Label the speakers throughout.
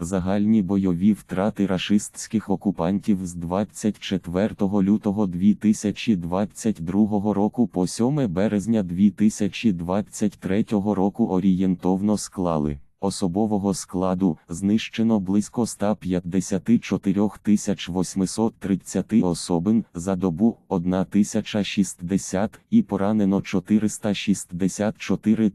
Speaker 1: Загальні бойові втрати рашистських окупантів з 24 лютого 2022 року по 7 березня 2023 року орієнтовно склали. Особового складу знищено близько 154 830 особин за добу 1060 і поранено 464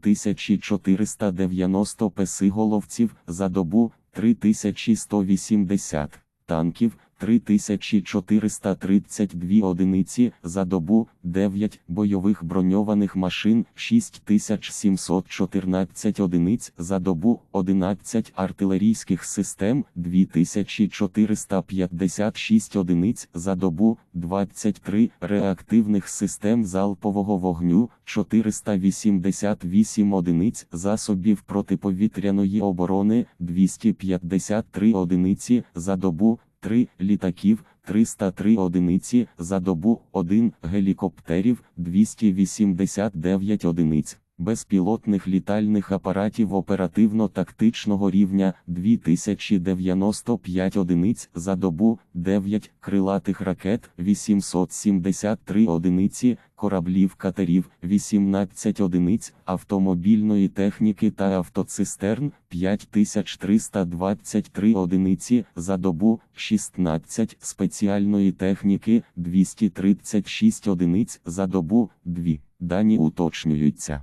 Speaker 1: 490 песиголовців за добу 3180 танків. 3432 одиниці за добу, 9 бойових броньованих машин, 6714 одиниць за добу, 11 артилерійських систем, 2456 одиниць за добу, 23 реактивних систем залпового вогню, 488 одиниць засобів протиповітряної оборони, 253 одиниці за добу, 3 літаків, 303 одиниці за добу, 1 гелікоптерів, 289 одиниць, безпілотних літальних апаратів оперативно-тактичного рівня, 2095 одиниць за добу, 9 крилатих ракет, 873 одиниці, кораблів катерів, 18 одиниць, автомобільної техніки та автоцистерн, 5323 одиниці за добу, 16 спеціальної техніки, 236 одиниць за добу, 2. Дані уточнюються.